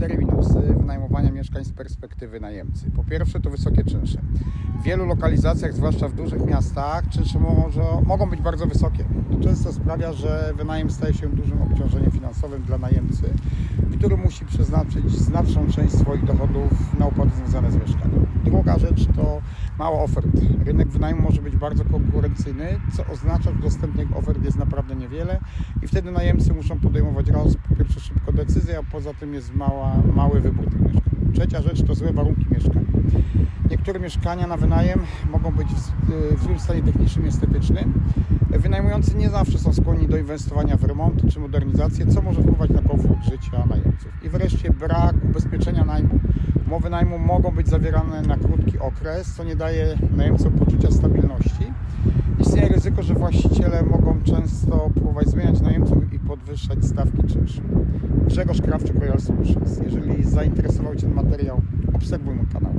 cztery minusy wynajmowania mieszkań z perspektywy najemcy. Po pierwsze to wysokie czynsze. W wielu lokalizacjach, zwłaszcza w dużych miastach, czynsze może, mogą być bardzo wysokie. To często sprawia, że wynajem staje się dużym obciążeniem finansowym dla najemcy, który musi przeznaczyć znaczną część swoich dochodów na opłaty związane z mieszkaniem. Druga rzecz to mało ofert. Rynek wynajmu może być bardzo konkurencyjny, co oznacza, że dostępnych ofert jest naprawdę niewiele i wtedy najemcy muszą podejmować raz po pierwsze szybko decyzję, a poza tym jest mała, mały wybór tych mieszkań. Trzecia rzecz to złe warunki mieszkań. Niektóre mieszkania na wynajem mogą być w, złym stanie technicznym i estetycznym. Wynajmujący nie zawsze są skłonni do inwestowania w remonty czy modernizację, co może wpływać na komfort życia najemców. I wreszcie brak ubezpieczenia najmu. Umowy najmu mogą być zawierane na krótki okres, co nie daje najemcom poczucia stabilności. Istnieje ryzyko, że właściciele mogą często próbować zmieniać najemców i podwyższać stawki czynszu. Grzegorz Krawczyk, Royal Solutions. Jeżeli zainteresował Cię ten materiał, obserwuj mój kanał.